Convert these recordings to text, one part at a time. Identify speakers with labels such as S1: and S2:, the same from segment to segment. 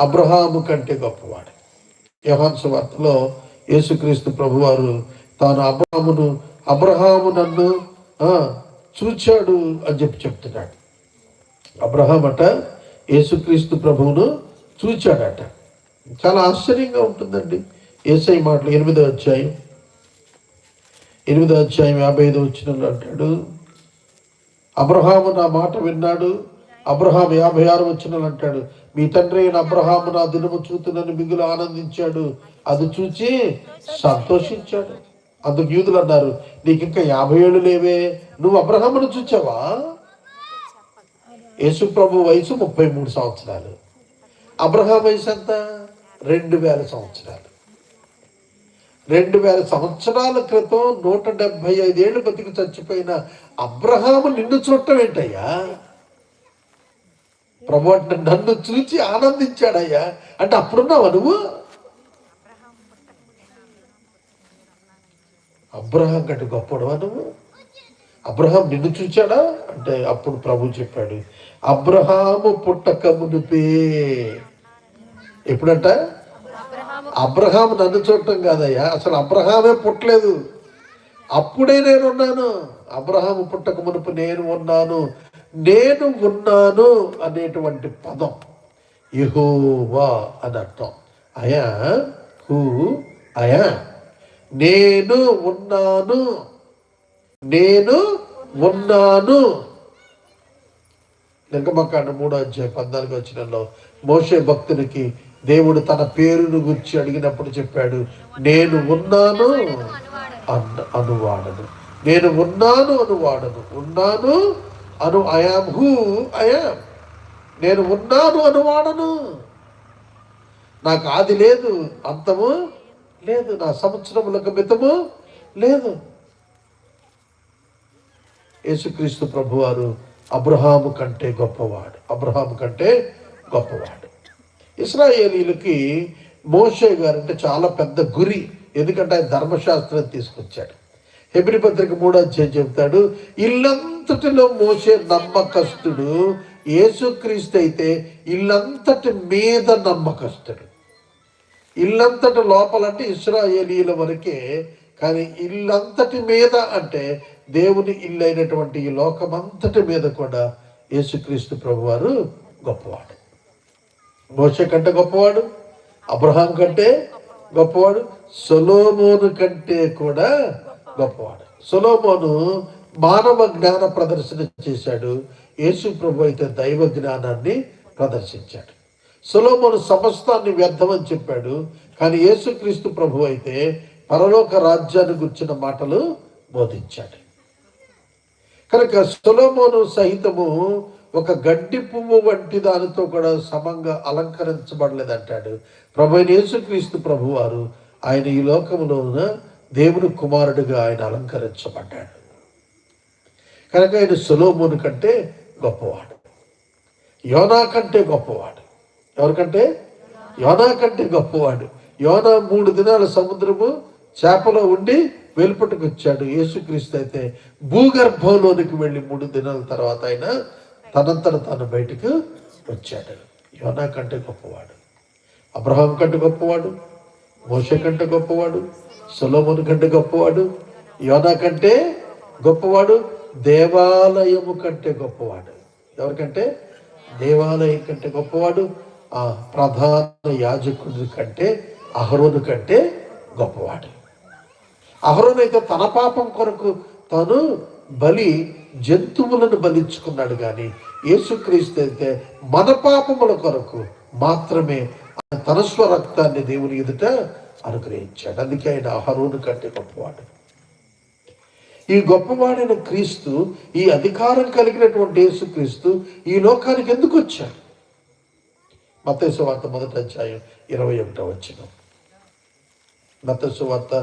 S1: అబ్రహాము కంటే గొప్పవాడు. యహాన్స్ వార్తలో యేసుక్రీస్తు ప్రభువారు తాను అబ్రహామును అబ్రహాము నన్ను చూచాడు అని చెప్పి చెప్తున్నాడు. అబ్రహాం అట యేసుక్రీస్తు ప్రభువును చూచాడట. చాలా ఆశ్చర్యంగా ఉంటుందండి. ఏసై మాటలు ఎనిమిదో అధ్యాయం ఎనిమిదో అధ్యాయం యాభై ఐదో వచ్చిన అంటాడు అబ్రహాము నా మాట విన్నాడు అబ్రహాం యాభై ఆరు వచ్చిన అంటాడు. మీ తండ్రి అయిన అబ్రహాము నా దినము చూతునని మిగులు ఆనందించాడు. అది చూచి సంతోషించాడు. అందుకు యూదులు అన్నారు నీకు ఇంకా యాభై ఏళ్ళు లేవే. నువ్వు అబ్రహామును చూచావా? యేసు ప్రభు వయసు ముప్పై మూడు సంవత్సరాలు. అబ్రహాం వయసు ఎంత? రెండు వేల సంవత్సరాలు. రెండు వేల సంవత్సరాల క్రితం నూట డెబ్బై ఐదేళ్ళు బతికి చచ్చిపోయిన అబ్రహాము నిన్ను చూడటం ఏంటయ్యా? ప్రభు అంటే నన్ను చూచి ఆనందించాడయ్యా. అంటే అప్పుడున్నావా నువ్వు? అబ్రహాం కంటే గొప్పడవా నువ్వు? అబ్రహాం నిన్ను చూచాడా? అంటే అప్పుడు ప్రభు చెప్పాడు అబ్రహాము పుట్టక మునిపే ఎప్పుడంట? అబ్రహాం నన్ను చూడటం కాదయ్యా. అసలు అబ్రహామే పుట్టలేదు. అప్పుడే నేను ఉన్నాను అబ్రహాము పుట్టక మునుపు నేను ఉన్నాను. నేను ఉన్నాను అనేటువంటి పదం. యహోవా అని అర్థం. అయా హూ అయా నేను ఉన్నాను. నేను ఉన్నాను. నిర్గమకాండ మూడో అధ్యాయ పద్నాలుగు వచ్చినలో మోసే భక్తునికి దేవుడు తన పేరును గురించి అడిగినప్పుడు చెప్పాడు నేను ఉన్నాను అన్న అనువాడను. నేను ఉన్నాను అనువాడను. ఉన్నాను అను ఐఆమ్ హూ ఐఆమ్ నేను ఉన్నాను అనువాడను నాకు ఆది లేదు అంతము లేదు. నా సంవత్సరములకు మితము లేదు. యేసుక్రీస్తు ప్రభువారు అబ్రహాము కంటే గొప్పవాడు. అబ్రహాము కంటే గొప్పవాడు. ఇస్రాయేలీలకి మోషే గారు అంటే చాలా పెద్ద గురి. ఎందుకంటే ఆయన ధర్మశాస్త్రం తీసుకొచ్చాడు. హెబ్రి పత్రిక మూడో అధ్యాయం చెప్తాడు ఇల్లంతటిలో మోసే నమ్మకస్తుడు యేసుక్రీస్తు అయితే ఇల్లంతటి మీద నమ్మకస్తుడు. ఇల్లంతటి లోపలంటే ఇస్రాయేలీల వరకే కానీ ఇల్లంతటి మీద అంటే దేవుని ఇల్లు అయినటువంటి ఈ లోకమంతటి మీద కూడా యేసుక్రీస్తు ప్రభువారు గొప్పవాడు. మోసే కంటే గొప్పవాడు అబ్రహాం కంటే గొప్పవాడు సొలోమోను కంటే కూడా గొప్పవాడు. సులోమోను మానవ జ్ఞాన ప్రదర్శన చేశాడు. యేసు ప్రభు అయితే దైవ జ్ఞానాన్ని ప్రదర్శించాడు. సులోమోను సమస్తాన్ని వ్యర్థమని చెప్పాడు. కానీ యేసుక్రీస్తు ప్రభు అయితే పరలోక రాజ్యాన్ని గుర్చిన మాటలు బోధించాడు. కనుక సులోమోను సహితము ఒక గడ్డి పువ్వు వంటి దానితో కూడా సమంగా అలంకరించబడలేదంటాడు. ప్రభు అయిన యేసుక్రీస్తు ప్రభువారు ఆయన ఈ లోకములోన దేవుని కుమారుడిగా ఆయన అలంకరించబడ్డాడు. కనుక ఆయన సులోముని కంటే గొప్పవాడు. యోనా కంటే గొప్పవాడు. ఎవరికంటే? యోనా కంటే గొప్పవాడు. యోనా మూడు దినాల సముద్రము చేపలో ఉండి వెలుపటికి వచ్చాడు. యేసుక్రీస్తు అయితే భూగర్భంలోనికి వెళ్ళి మూడు దినాల తర్వాత ఆయన తనంతట తాను బయటకు వచ్చాడు. యోనా కంటే గొప్పవాడు. అబ్రహాం కంటే గొప్పవాడు. మోషే కంటే గొప్పవాడు సొలోమోను కంటే గొప్పవాడు యోనా కంటే గొప్పవాడు దేవాలయము కంటే గొప్పవాడు. ఎవరికంటే? దేవాలయం కంటే గొప్పవాడు ఆ ప్రధాన యాజకుడి కంటే అహరోను కంటే గొప్పవాడు. అహరోను అయితే తన పాపం కొరకు తను బలి జంతువులను బలించుకున్నాడు కానీ యేసుక్రీస్తు అయితే మన పాపముల కొరకు మాత్రమే తన స్వరక్తాన్ని దేవుని ఎదుట అనుగ్రహించాడు. అందుకే ఆయన అహరోను కంటే గొప్పవాడు. ఈ గొప్పవాడైన క్రీస్తు ఈ అధికారం కలిగినటువంటి యేసుక్రీస్తు ఈ లోకానికి ఎందుకు వచ్చాడు? మత్తయి వార్త మొదటి అధ్యాయం ఇరవై ఒకటో వచ్చిన మత్తయి వార్త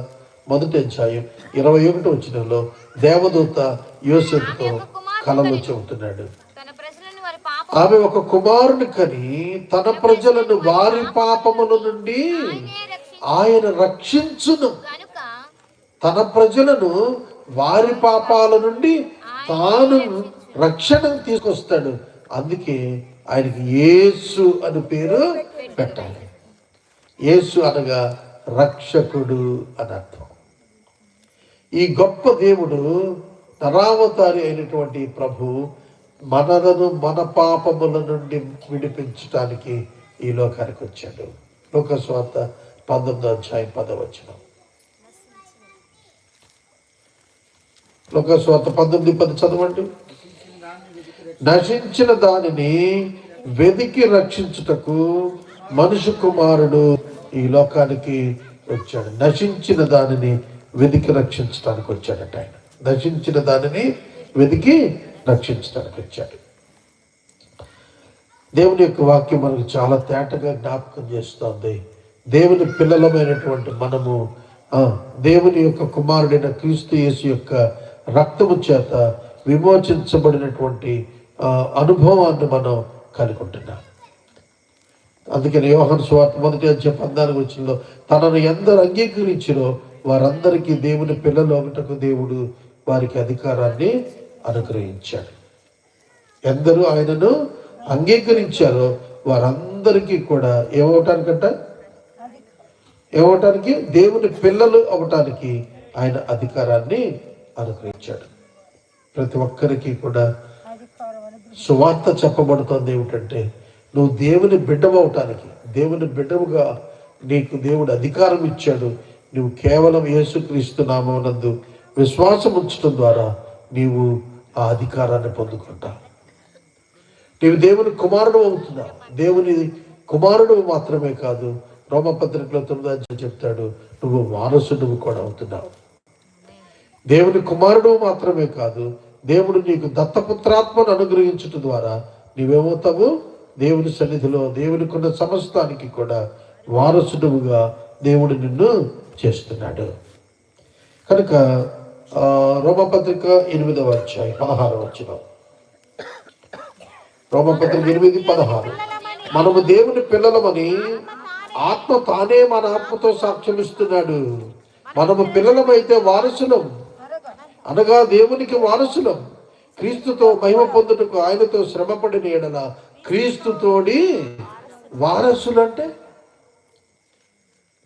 S1: మొదటి అధ్యాయం ఇరవై ఒకటో వచ్చినలో దేవదూత యోసేపుతో కలలో చెబుతున్నాడు
S2: తన ప్రజలను వారి పాప
S1: ఆమె ఒక కుమారుని కని తన ప్రజలను వారి పాపముల నుండి ఆయన రక్షించును. తన ప్రజలను వారి పాపాల నుండి తాను రక్షణ తీసుకొస్తాడు. అందుకే ఆయనకి యేసు అని పేరు పెట్టాలి. యేసు అనగా రక్షకుడు అని అర్థం. ఈ గొప్ప దేవుడు నరావతారి అయినటువంటి ప్రభు మనలను మన పాపముల నుండి విడిపించడానికి ఈ లోకానికి వచ్చాడు. లోక లోకస్వార్త పంతొమ్మిదో అధ్యాయం పదవచనం లోకస్వార్త పంతొమ్మిది పది చదవండి. నశించిన దానిని వెదికి రక్షించుటకు మనుషు కుమారుడు ఈ లోకానికి వచ్చాడు. నశించిన దానిని వెదికి రక్షించడానికి వచ్చాడట ఆయన. నశించిన దానిని వెదికి రక్షించడానికి వచ్చాడు. దేవుని యొక్క వాక్యం మనకు చాలా తేటగా జ్ఞాపకం చేస్తోంది. దేవుని పిల్లలమైనటువంటి మనము దేవుని యొక్క కుమారుడైన క్రీస్తు యేసు యొక్క రక్తము చేత విమోచించబడినటువంటి అనుభవాన్ని మనం కలిగి ఉంటున్నాం అందుకని యోహన్ స్వార్త మొదటి అధ్యయ పందానికి వచ్చిందో తనను ఎందరు అంగీకరించినో వారందరికీ దేవుని పిల్లలు ఒకటకు దేవుడు వారికి అధికారాన్ని అనుగ్రహించాడు. ఎందరూ ఆయనను అంగీకరించారో వారందరికీ కూడా ఏమవటానికంట? ఏమవటానికి? దేవుని పిల్లలు అవటానికి ఆయన అధికారాన్ని అనుగ్రహించాడు. ప్రతి ఒక్కరికి కూడా సువార్త చెప్పబడుతోంది ఏమిటంటే నువ్వు దేవుని బిడ్డవటానికి దేవుని బిడ్డవుగా నీకు దేవుడు అధికారం ఇచ్చాడు. నువ్వు కేవలం యేసుక్రీస్తు నామమునందు విశ్వాసం ఉంచడం ద్వారా నీవు ఆ అధికారాన్ని పొందుకుంటావు నీవు దేవుని కుమారుడు అవుతున్నావు దేవుని కుమారుడు మాత్రమే కాదు రోమపత్రికలో తొమ్మిది చెప్తాడు నువ్వు వారసుడు కూడా అవుతున్నావు. దేవుని కుమారుడు మాత్రమే కాదు దేవుడు నీకు దత్తపుత్రాత్మను అనుగ్రహించటం ద్వారా నీవేమవుతావు? దేవుని సన్నిధిలో దేవునికున్న సమస్తానికి కూడా వారసుడుగా దేవుడు నిన్ను చేస్తున్నాడు. కనుక రోమపత్రిక ఎనిమిదవ అధ్యాయం పదహారవ వచ్చిన రోమపత్రిక ఎనిమిది పదహారు. మనము దేవుని పిల్లలమని ఆత్మ తానే మన ఆత్మతో సాక్ష్యం ఇస్తున్నాడు మనము పిల్లలమైతే వారసులం. అనగా దేవునికి వారసులం. క్రీస్తుతో మహిమ పొందుటకు ఆయనతో శ్రమపడిన ఎడల క్రీస్తుతోడి వారసులు అంటే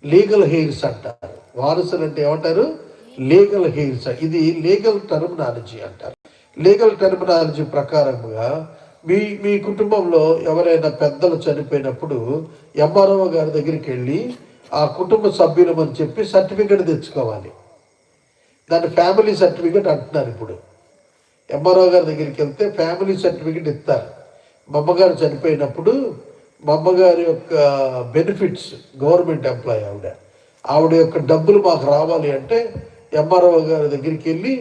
S1: లీగల్ హెయిర్స్ అంటారు. వారసులు అంటే ఏమంటారు? లీగల్ హెయిర్స్ ఇది లీగల్ టర్మినాలజీ అంటారు. లీగల్ టర్మినాలజీ ప్రకారంగా మీ మీ కుటుంబంలో ఎవరైనా పెద్దలు చనిపోయినప్పుడు ఎంఆర్ఓ గారి దగ్గరికి వెళ్ళి ఆ కుటుంబ సభ్యులం అని చెప్పి సర్టిఫికెట్ తెచ్చుకోవాలి. దాన్ని ఫ్యామిలీ సర్టిఫికెట్ అంటున్నారు ఇప్పుడు. ఎంఆర్ఓ గారి దగ్గరికి వెళ్తే ఫ్యామిలీ సర్టిఫికెట్ ఇస్తారు. మా అమ్మగారు చనిపోయినప్పుడు మా అమ్మగారి యొక్క బెనిఫిట్స్ గవర్నమెంట్ ఎంప్లాయీ ఆవిడ. ఆవిడ యొక్క డబ్బులు మాకు రావాలి అంటే ఎంఆర్ఓ గారి దగ్గరికి వెళ్ళి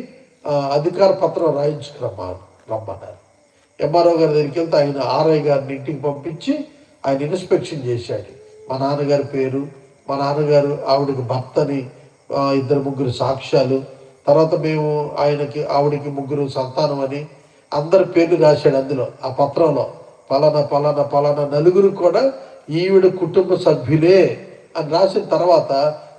S1: అధికార పత్రం రాయించుకురమ్మా రమ్మన్నారు. ఎంఆర్ఓ గారి దగ్గరికి వెళ్తే ఆయన ఆర్ఐ గారిని ఇంటికి పంపించి ఆయన ఇన్స్పెక్షన్ చేశాడు. మా నాన్నగారి పేరు మా నాన్నగారు ఆవిడకి భర్తని ఇద్దరు ముగ్గురు సాక్ష్యాలు తర్వాత మేము ఆయనకి ఆవిడకి ముగ్గురు సంతానం అని అందరి పేర్లు రాశాడు అందులో ఆ పత్రంలో. పలానా పలానా పలానా నలుగురు కూడా ఈవిడ కుటుంబ సభ్యులే అని రాసిన తర్వాత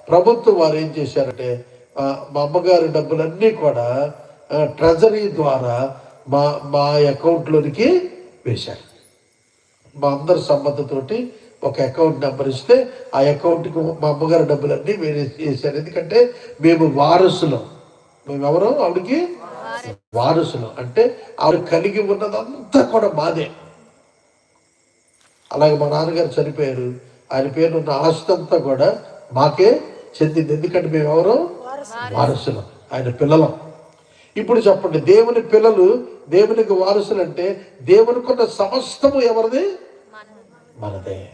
S1: ప్రభుత్వం వారు ఏం చేశారంటే మా అమ్మగారి డబ్బులన్నీ కూడా ట్రెజరీ ద్వారా మా మా అకౌంట్లోనికి వేశారు. మా అందరి సమ్మతితోటి ఒక అకౌంట్ నెంబర్ ఇస్తే ఆ అకౌంట్కి మా అమ్మగారి డబ్బులన్నీ వేరే చేశారు. ఎందుకంటే మేము వారసులం. మేము ఎవరు ఆవిడకి? వారసులం. అంటే ఆవిడ కలిగి ఉన్నదంతా కూడా మాదే. అలాగే మా నాన్నగారు చనిపోయారు. ఆయన పేరున్న ఆస్తి అంతా కూడా మాకే చెందింది. ఎందుకంటే మేము ఎవరు వారసులం. ఆయన పిల్లలం. ఇప్పుడు చెప్పండి దేవుని పిల్లలు దేవునికి వారసులు అంటే దేవునికున్న సమస్తము ఎవరిది? మనదే.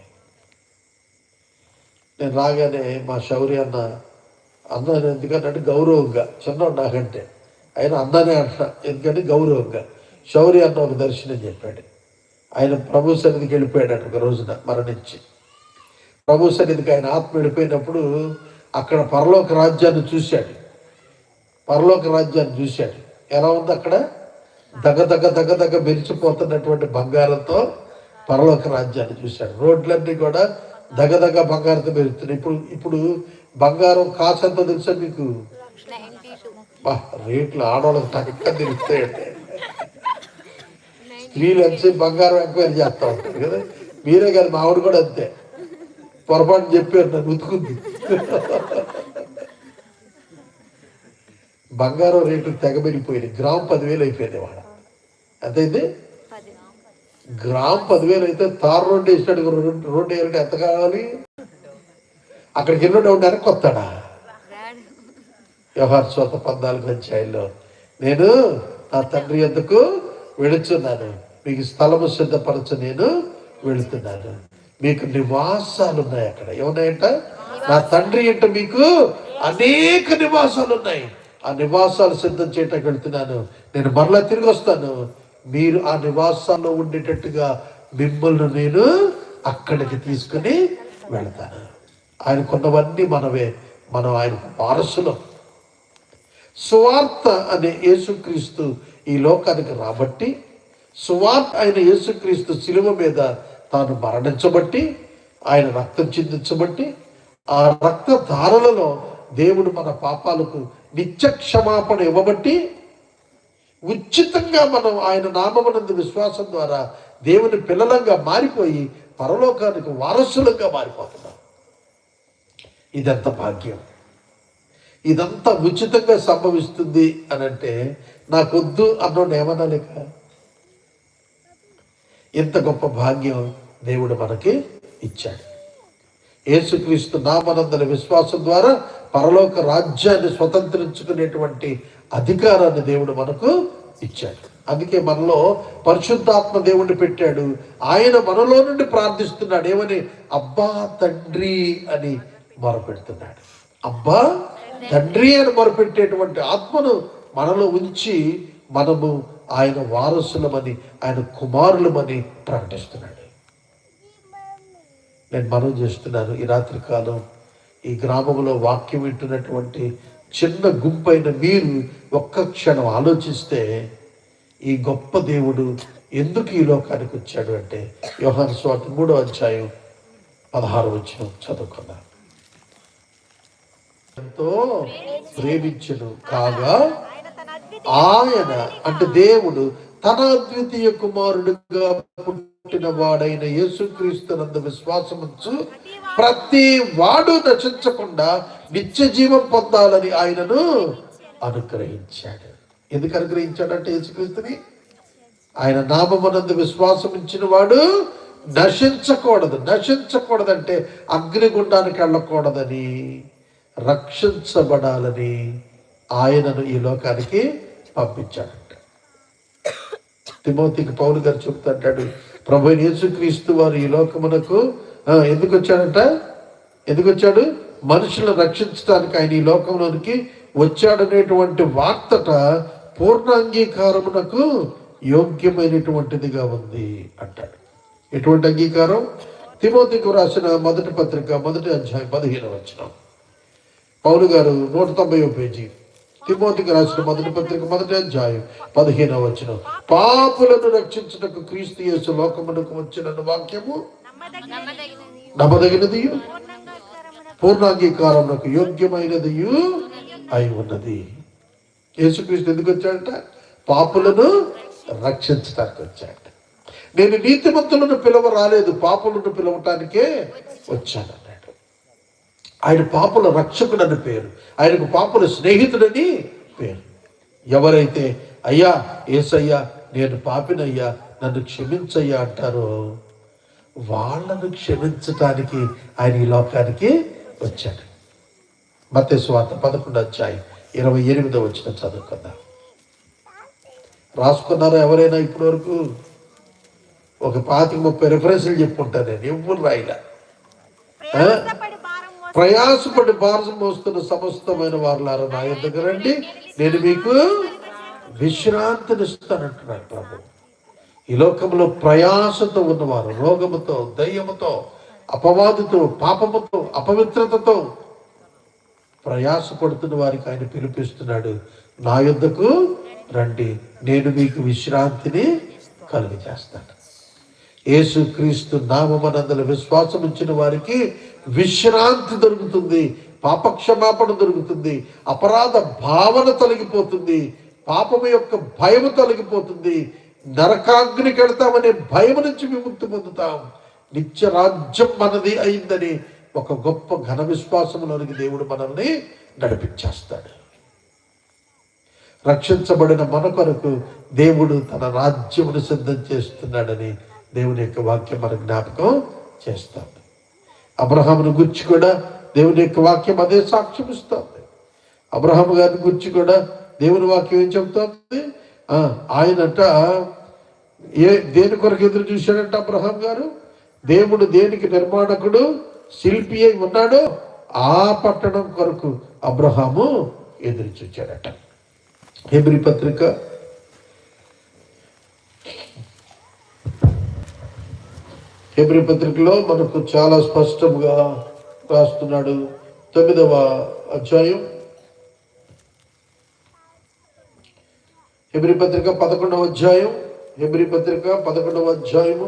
S1: నేను రాగానే మా శౌర్య అన్న అన్న ఎందుకంటే గౌరవంగా. చిన్నోడు నాకంటే. ఆయన అన్ననే అంట ఎందుకంటే గౌరవంగా. శౌర్య అన్న ఒక దర్శనం చెప్పాడు. ఆయన ప్రభు సన్నిధికి వెళ్ళిపోయాడు ఒక రోజున మరణించి. ప్రభు సన్నిధికి ఆయన ఆత్మ వెళ్ళిపోయినప్పుడు అక్కడ పరలోక రాజ్యాన్ని చూశాడు. పరలోక రాజ్యాన్ని చూశాడు. ఎలా ఉంది అక్కడ? దగ్గ దగ్గ దగ్గ దగ్గ మెరిచిపోతున్నటువంటి బంగారంతో పరలోక రాజ్యాన్ని చూశాడు. రోడ్లన్నీ కూడా దగ్గ దగ్గ బంగారంతో మెరుస్తున్నాయి. ఇప్పుడు ఇప్పుడు బంగారం కాసంత తెలుసా మీకు? రేట్లు ఆడవాళ్ళకి తగ్గ తెలుస్తాయండి. స్త్రీలు వచ్చి బంగారం ఎంక్వైరీ చేస్తూ ఉంటారు కదా? మీరే కాదు మా ఆవిడ కూడా అంతే. పొరపాటు చెప్పారు నన్ను ఉతుకుంది. బంగారం రేటు తెగబెరిగిపోయింది గ్రామ్ పదివేలు అయిపోయింది వాడ ఎంతైంది? గ్రామ్ పదివేలు అయితే తార్ రోడ్డు వేసినాడు రోడ్డు రోడ్డు వేయాలంటే ఎంత కావాలి? అక్కడికి వెళ్ళి ఉండాలని కొత్తడా వ్యవహార స్వత పద్నాలుగు అధ్యాయంలో. నేను నా తండ్రి ఎందుకు వెళుతున్నాను మీకు స్థలము సిద్ధపరచు నేను వెళుతున్నాను మీకు నివాసాలు ఉన్నాయి అక్కడ. ఏమున్నాయంట? నా తండ్రి అంటే మీకు అనేక నివాసాలు ఉన్నాయి. ఆ నివాసాలు సిద్ధం చేయటానికి వెళ్తున్నాను. నేను మరలా తిరిగి వస్తాను. మీరు ఆ నివాసాల్లో ఉండేటట్టుగా మిమ్మల్ని నేను అక్కడికి తీసుకుని వెళ్తాను. ఆయన కొన్నవన్నీ మనవే మనం ఆయన వారసులం. సువార్త అనే యేసుక్రీస్తు ఈ లోకానికి రాబట్టి సువార్త అయిన యేసుక్రీస్తు శిలువ మీద తాను మరణించబట్టి ఆయన రక్తం చిందించబట్టి ఆ రక్త ధారలలో దేవుడు మన పాపాలకు నిత్య క్షమాపణ ఇవ్వబట్టి ఉచితంగా మనం ఆయన నామమునందు విశ్వాసం ద్వారా దేవుని పిల్లలంగా మారిపోయి పరలోకానికి వారసులంగా మారిపోతున్నాం. ఇదంత భాగ్యం. ఇదంతా ఉచితంగా సంభవిస్తుంది అని అంటే నాకొద్దు అన్నోడు ఏమనాలిక? ఇంత గొప్ప భాగ్యం దేవుడు మనకి ఇచ్చాడు. యేసుక్రీస్తు నామనందల విశ్వాసం ద్వారా పరలోక రాజ్యాన్ని స్వతంత్రించుకునేటువంటి అధికారాన్ని దేవుడు మనకు ఇచ్చాడు. అందుకే మనలో పరిశుద్ధాత్మ దేవుడిని పెట్టాడు. ఆయన మనలో నుండి ప్రార్థిస్తున్నాడు. ఏమని? అబ్బా తండ్రి అని మొరపెడుతున్నాడు. అబ్బా తండ్రి అని మొరపెట్టేటువంటి ఆత్మను మనలో ఉంచి మనము ఆయన వారసులమని ఆయన కుమారులమని ప్రకటిస్తున్నాడు నేను మనం చేస్తున్నాను ఈ రాత్రి కాలం ఈ గ్రామంలో వాక్యం వింటున్నటువంటి చిన్న గుంపైన మీరు ఒక్క క్షణం ఆలోచిస్తే ఈ గొప్ప దేవుడు ఎందుకు ఈ లోకానికి వచ్చాడు అంటే యోహాను స్వాతి మూడో అధ్యాయం పదహారు వచ్చిన చదువుకున్నాను ఎంతో ప్రేమించను కాగా
S2: ఆయన
S1: అంటే దేవుడు తన అద్వితీయ కుమారుడుగా పుట్టిన వాడైన యేసుక్రీస్తునందు విశ్వాసముంచు ప్రతి వాడు నశించకుండా నిత్య జీవం పొందాలని ఆయనను అనుగ్రహించాడు. ఎందుకు అనుగ్రహించాడంటే యేసుక్రీస్తుని? ఆయన నామమునందు విశ్వాసం ఇచ్చిన వాడు నశించకూడదు. నశించకూడదంటే అగ్నిగుండానికి వెళ్ళకూడదని రక్షించబడాలని ఆయనను ఈ లోకానికి పంపించాడంట తిమోతికి పౌలు గారు చెప్తుంటాడు ప్రభు యేసుక్రీస్తు వారు ఈ లోకమునకు ఎందుకు వచ్చాడట? ఎందుకు వచ్చాడు? మనుషులను రక్షించడానికి ఆయన ఈ లోకంలోనికి వచ్చాడనేటువంటి వార్తట పూర్ణ అంగీకారమునకు యోగ్యమైనటువంటిదిగా ఉంది అంటాడు. ఎటువంటి అంగీకారం? తిమోతికి రాసిన మొదటి పత్రిక మొదటి అధ్యాయం పదిహేను వచ్చిన పౌలు గారు నూట తొంభై పేజీ. తిమోతికి రాసిన మొదటి పత్రిక మొదటి అధ్యాయం పదిహేనవ వచ్చిన పాపులను రక్షించుటకు క్రీస్తు యేసు లోకమునకు వచ్చిన వాక్యము
S2: నమ్మదగినది
S1: నమ్మదగినది పూర్ణాంగీకారమునకు యోగ్యమైనది అయి ఉన్నది. యేసుక్రీస్తు ఎందుకు వచ్చాడట? పాపులను రక్షించడానికి వచ్చాడు నేను నీతిమంతులను పిలవ రాలేదు పాపులను పిలవటానికే వచ్చాను ఆయన పాపుల రక్షకుడని పేరు. ఆయనకు పాపుల స్నేహితుడని పేరు. ఎవరైతే అయ్యా ఏసయ్యా నేను పాపినయ్యా నన్ను క్షమించయ్యా అంటారో వాళ్ళను క్షమించటానికి ఆయన ఈ లోకానికి వచ్చాడు. మత్తే స్వార్థ పదకొండు అధ్యాయం ఇరవై ఎనిమిదో వచ్చిన చదువుకుందాం. రాసుకున్నారా ఎవరైనా ఇప్పటి వరకు ఒక పాతిక ముప్పై రిఫరెన్స్లు చెప్పుకుంటాను నేను. ఎవ్వరు రాయిలా?
S2: ప్రయాసపడి భారం
S1: భారతం మోస్తున్న సమస్తమైన వారులారా నా ఎందుకు రండి? నేను మీకు విశ్రాంతినిస్తానంటున్నాడు ప్రభు. ఈ లోకంలో ప్రయాసతో ఉన్నవారు రోగముతో దయ్యముతో అపవాదుతో పాపముతో అపవిత్రతతో ప్రయాసపడుతున్న వారికి ఆయన పిలిపిస్తున్నాడు. నా యొద్దకు రండి నేను మీకు విశ్రాంతిని కలుగు చేస్తాను యేసుక్రీస్తు నామమనందల విశ్వాసం ఇచ్చిన వారికి విశ్రాంతి దొరుకుతుంది పాపక్షమాపణ దొరుకుతుంది అపరాధ భావన తొలగిపోతుంది పాపం యొక్క భయం తొలగిపోతుంది. నరకాగ్నికి వెళ్తామనే భయం నుంచి విముక్తి పొందుతాం. నిత్య రాజ్యం మనది అయిందని ఒక గొప్ప ఘన విశ్వాసంలోనికి దేవుడు మనల్ని నడిపించేస్తాడు. రక్షించబడిన మన కొరకు దేవుడు తన రాజ్యమును సిద్ధం చేస్తున్నాడని దేవుని యొక్క వాక్యం మన జ్ఞాపకం చేస్తుంది. అబ్రహామును గుర్చి కూడా దేవుని యొక్క వాక్యం అదే సాక్ష్యం ఇస్తుంది. అబ్రహాం గారిని గురించి కూడా దేవుని వాక్యం ఏం చెబుతుంది? ఆయనంట ఆయనట ఏ దేని కొరకు ఎదురు చూశాడంట అబ్రహాం గారు? దేవుడు దేనికి నిర్మాణకుడు? శిల్పి అయి ఉన్నాడో. ఆ పట్టణం కొరకు అబ్రహాము ఎదురు చూచాడట. హెబ్రి పత్రిక హెబ్రి పత్రికలో మనకు చాలా స్పష్టంగా రాస్తున్నాడు తొమ్మిదవ అధ్యాయం. హెబ్రి పత్రిక పదకొండవ అధ్యాయం. హెబ్రి పత్రిక పదకొండవ అధ్యాయము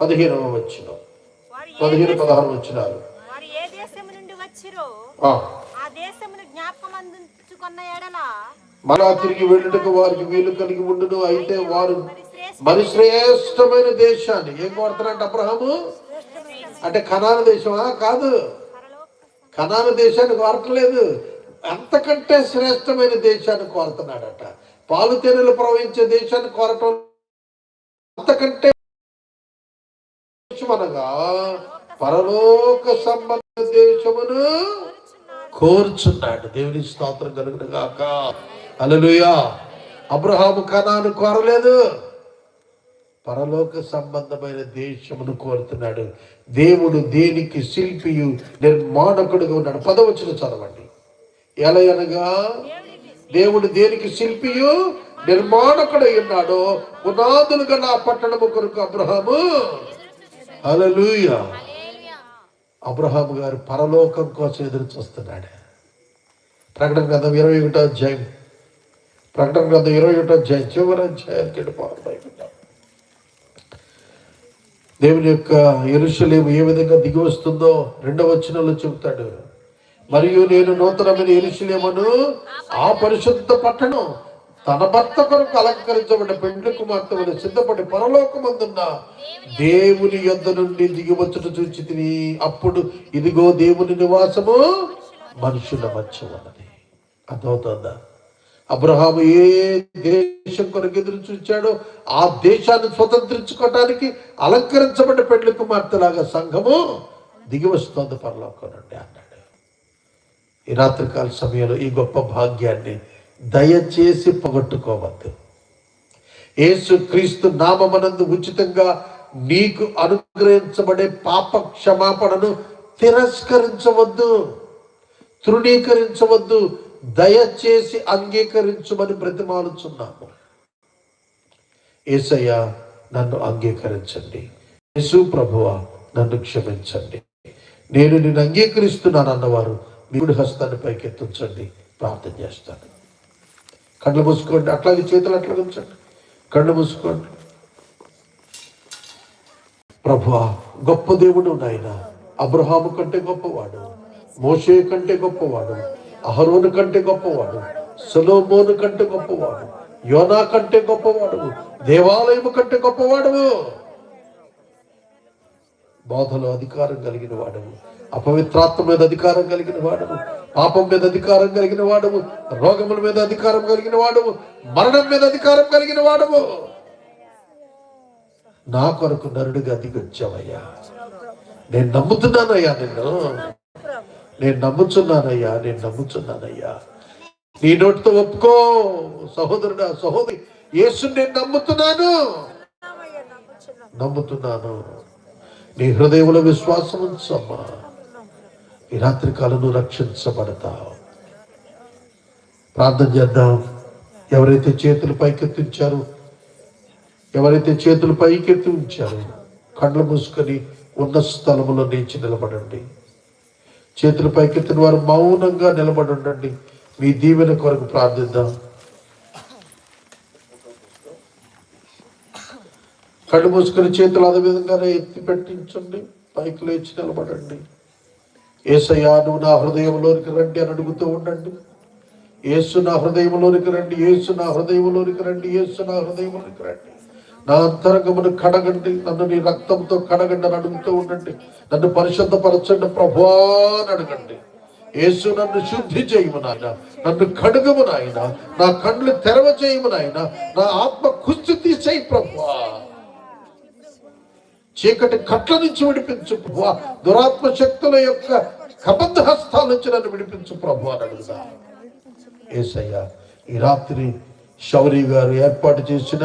S1: పదిహేనవ వచ్చిన పదిహేను పదహారు వచ్చినారు మరలా తిరిగి వెళ్ళుటకు వారికి వీలు కలిగి ఉండును. అయితే వారు
S2: మరి
S1: శ్రేష్టమైన దేశాన్ని ఏం కోరుతున్నాడు అబ్రహము? అంటే కనాన దేశమా? కాదు. కనాన దేశాన్ని కోరట్లేదు అంతకంటే శ్రేష్టమైన దేశాన్ని కోరుతున్నాడట పాలు తేనెలు ప్రవహించే దేశాన్ని కోరటం అంతకంటే అనగా పరలోక సంబంధ దేశమును కోరుచున్నాడు. దేవుని స్తోత్రం కలుగును గాక హల్లెలూయా. అబ్రహాము కనాను కోరలేదు. పరలోక సంబంధమైన దేశమును కోరుతున్నాడు. దేవుడు దేనికి శిల్పియు నిర్మాణకుడుగా ఉన్నాడు. పదవచ్చిన చదవండి. ఎలా అనగా? దేవుడు దేనికి శిల్పియు నిర్మాణకుడై ఉన్నాడో పునాదులుగా నా పట్టణము కొరకు అబ్రహాము. అలలుయ అబ్రహాము గారు పరలోకం కోసం ఎదురు చూస్తున్నాడు. ప్రకటన గ్రంథం ఇరవై ఒకటో అధ్యాయం. ప్రకటన గ్రంథం ఇరవై ఒకటో అధ్యాయం చివరి అధ్యాయానికి వెళ్ళిపోవాలి. దేవుని యొక్క ఎరుషలేము ఏ విధంగా దిగి వస్తుందో రెండవ వచనంలో చెబుతాడు. మరియు నేను నూతనమైన ఎరుషలేమును ఆ పరిశుద్ధ పట్టణం తన భర్త కొరకు అలంకరించబడిన పెండ్లి కుమార్తె సిద్ధపడి పరలోకమందున్న దేవుని యొద్ద నుండి దిగివచ్చుట చూచి తిని అప్పుడు ఇదిగో దేవుని నివాసము మనుషుల మధ్య ఉన్నది. అర్థమవుతుందా? అబ్రహాము ఏ దేశం కొరకు ఎదురు చూచాడో ఆ దేశాన్ని స్వతంత్రించుకోవటానికి అలంకరించబడ్డ పెళ్ళి కుమార్తెలాగా సంఘము దిగి వస్తోంది పరలోకం అన్నాడు. ఈ రాత్రికాల సమయంలో ఈ గొప్ప భాగ్యాన్ని దయచేసి పొగట్టుకోవద్దు. యేసు క్రీస్తు నామమనందు ఉచితంగా నీకు అనుగ్రహించబడే పాప క్షమాపణను తిరస్కరించవద్దు తృణీకరించవద్దు దయచేసి అంగీకరించమని బ్రతిమాలుచున్నాము. ఏసయ్య నన్ను అంగీకరించండి. యేసు ప్రభువ నన్ను క్షమించండి. నేను నిన్ను అంగీకరిస్తున్నాను అన్నవారు దేవుడి హస్తాన్ని పైకెత్తించండి. ప్రార్థన చేస్తాను. కళ్ళు మూసుకోండి అట్లాగే చేతులు అట్లా ఉంచండి. కళ్ళు మూసుకోండి. ప్రభు గొప్ప దేవుడు నాయన. అబ్రహాము కంటే గొప్పవాడు. మోషే కంటే గొప్పవాడు. అహరోను కంటే గొప్పవాడు సులోమోను కంటే గొప్పవాడు యోనా కంటే గొప్పవాడు దేవాలయము కంటే గొప్పవాడు. బాధలో అధికారం కలిగిన వాడవు అపవిత్రాత్మ మీద అధికారం కలిగిన వాడవు పాపం మీద అధికారం కలిగిన వాడవు రోగముల మీద అధికారం కలిగిన వాడవు మరణం మీద అధికారం కలిగిన వాడవు. నా కొరకు నరుడిగా దిగొచ్చావయ్యా. నేను నమ్ముతున్నానయ్యా నిన్ను. నేను నమ్ముచున్నానయ్యా నేను నమ్ముచున్నానయ్యా. నీ నోటితో ఒప్పుకో సహోదరుడా సహోదరి యేసు నేను నమ్ముతున్నాను. నమ్ముతున్నాను. నీ హృదయంలో విశ్వాసం ఉంచమ్మా. ఈ రాత్రి కాలను రక్షించబడతావు ప్రార్థన చేద్దాం. ఎవరైతే చేతులు పైకెత్తించారో ఎవరైతే చేతులు పైకెత్తి ఉంచారో కళ్ళు మూసుకొని ఉన్న స్థలములో నిలిచి నిలబడండి. చేతులు పైకెత్తిన వారు మౌనంగా నిలబడి ఉండండి. మీ దీవెన కొరకు ప్రార్థిద్దాం. కళ్ళు మూసుకుని చేతులు అదే విధంగానే ఎత్తి పెట్టించండి. పైకి లేచి నిలబడండి. ఏసయ్యా నువ్వు నా హృదయంలోనికి రండి అని అడుగుతూ ఉండండి. ఏసు నా హృదయంలోనికి రండి. ఏసు నా హృదయంలోనికి రండి. ఏసు నా హృదయంలోనికి రండి. నా అంతరంగమును కడగండి. నన్ను నీ రక్తంతో కడగండి అని అడుగుతూ ఉండండి. నన్ను పరిశుద్ధపరచండి ప్రభా అని అడగండి. యేసు నన్ను శుద్ధి చేయము నాయన. నన్ను కడుగము నాయన. నా కండ్లు తెరవ చేయము నాయన. నా ఆత్మ కుస్తీ తీసేయి ప్రభా చీకటి కట్ల నుంచి విడిపించు ప్రభా దురాత్మ శక్తుల యొక్క కబంధ హస్తాల నుంచి నన్ను విడిపించు ప్రభు అని అడుగుదా. ఏసయ్యా ఈ రాత్రి శౌరి గారు ఏర్పాటు చేసిన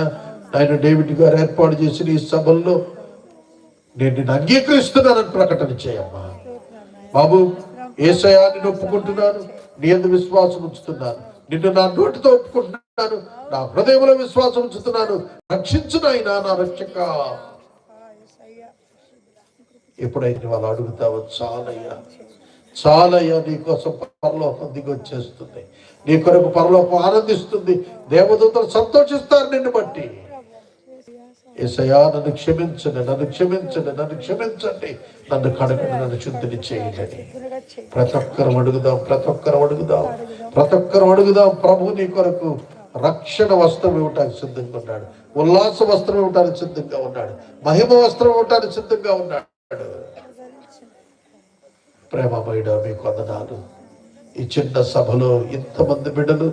S1: ఆయన డేవిడ్ గారు ఏర్పాటు చేసిన ఈ సభల్లో నేను నిన్ను అంగీకరిస్తున్నానని ప్రకటన చేయమ్మా. బాబు ఏసయాన్ని ఒప్పుకుంటున్నాను. నీ ఎందు విశ్వాసం ఉంచుతున్నాను. నిన్ను నా నోటితో ఒప్పుకుంటున్నాను. నా హృదయంలో విశ్వాసం ఉంచుతున్నాను. రక్షించునైనా నా రక్షక. ఎప్పుడైతే వాళ్ళు అడుగుతావో చాలయ్యా చాలయ్యా నీ కోసం పరలోకం దిగొచ్చేస్తుంది నీ కొరకు పరలోకం ఆనందిస్తుంది. దేవదూతలు సంతోషిస్తారు నిన్ను బట్టి. ఏసయా నన్ను క్షమించండి నన్ను క్షమించండి నన్ను క్షమించండి. నన్ను కడగండి నన్ను శుద్ధిని చేయండి. ప్రతి ఒక్కరు అడుగుదాం ప్రతి ఒక్కరు అడుగుదాం ప్రతి ఒక్కరు అడుగుదాం. ప్రభు నీ కొరకు రక్షణ వస్త్రం ఇవ్వటానికి సిద్ధంగా ఉన్నాడు. ఉల్లాస వస్త్రం ఇవ్వటానికి సిద్ధంగా ఉన్నాడు. మహిమ వస్త్రం ఇవ్వటానికి సిద్ధంగా ఉన్నాడు. ప్రేమమైన మీకు వందనాలు. ఈ చిన్న సభలో ఇంతమంది బిడ్డలు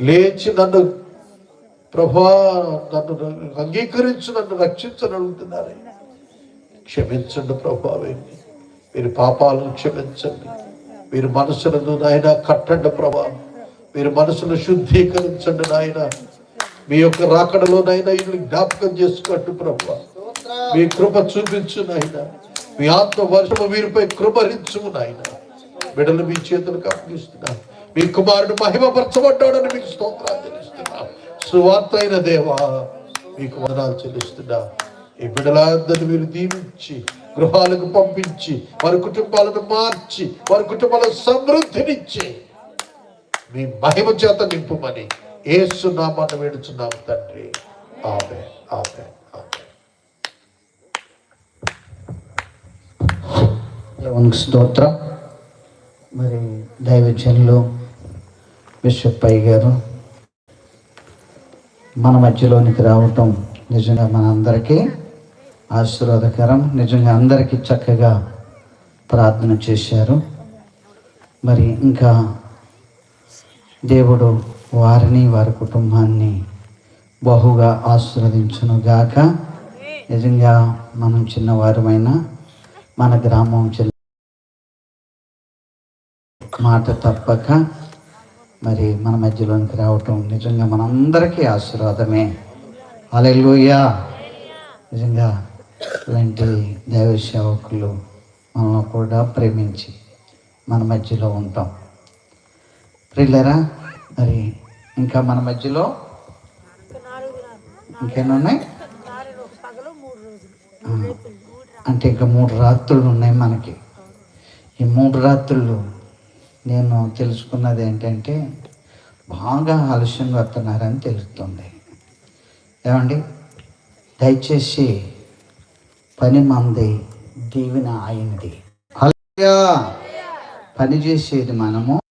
S1: లేచి నన్ను ప్రభా నన్ను అంగీకరించు నన్ను రక్షించని అడుగుతున్నారు క్షమించండి ప్రభావే మీరు పాపాలను క్షమించండి. మీరు మనసులను నాయన కట్టండి ప్రభా. మీరు మనసును శుద్ధీకరించండి నాయన. మీ యొక్క రాకడలో నాయన ఇల్లు జ్ఞాపకం చేసుకోండి ప్రభా. మీ కృప చూపించు నాయన. మీ ఆత్మ వర్షము వీరిపై కృపరించు నాయన. బిడ్డలు మీ చేతులకు అప్పగిస్తున్నాను మీ కుమారుడు మహిమపరచబడ్డాడని మీకు స్తోత్రాలు తెలుస్తున్నాను సువార్త అయిన దేవా మీకు వదనాలు చెల్లిస్తున్నా. ఈ బిడ్డలందరినీ మీరు దీవించి గృహాలకు పంపించి వారి కుటుంబాలను మార్చి వారి కుటుంబాలకు సమృద్ధినిచ్చి మీ మహిమ చేత నింపుమని ఏసునామాన్ని వేడుచున్నాము తండ్రి. ఆమె ఆమె ఆమె
S3: దేవునికి స్తోత్రం. మరి దైవజనులు బిషప్ అయ్య గారు మన మధ్యలోనికి రావటం నిజంగా మనందరికీ ఆశీర్వాదకరం. నిజంగా అందరికీ చక్కగా ప్రార్థన చేశారు. మరి ఇంకా దేవుడు వారిని వారి కుటుంబాన్ని బహుగా ఆశీర్వదించును గాక. నిజంగా మనం చిన్నవారమైన మన గ్రామం చిన్న మాట తప్పక మరి మన మధ్యలోనికి రావటం నిజంగా మనందరికీ ఆశీర్వాదమే. అలెలుయా నిజంగా ఇలాంటి దైవ సేవకులు మనల్ని కూడా ప్రేమించి మన మధ్యలో ఉంటాం. ప్రిల్లరా మరి ఇంకా మన మధ్యలో ఇంకేమున్నాయి ఉన్నాయి? అంటే ఇంకా మూడు రాత్రులు ఉన్నాయి మనకి. ఈ మూడు రాత్రులు నేను తెలుసుకున్నది ఏంటంటే బాగా ఆలస్యంగా వస్తున్నారని తెలుస్తుంది. ఏమండి? దయచేసి పని మంది దీవెన ఆయనది. పని చేసేది మనము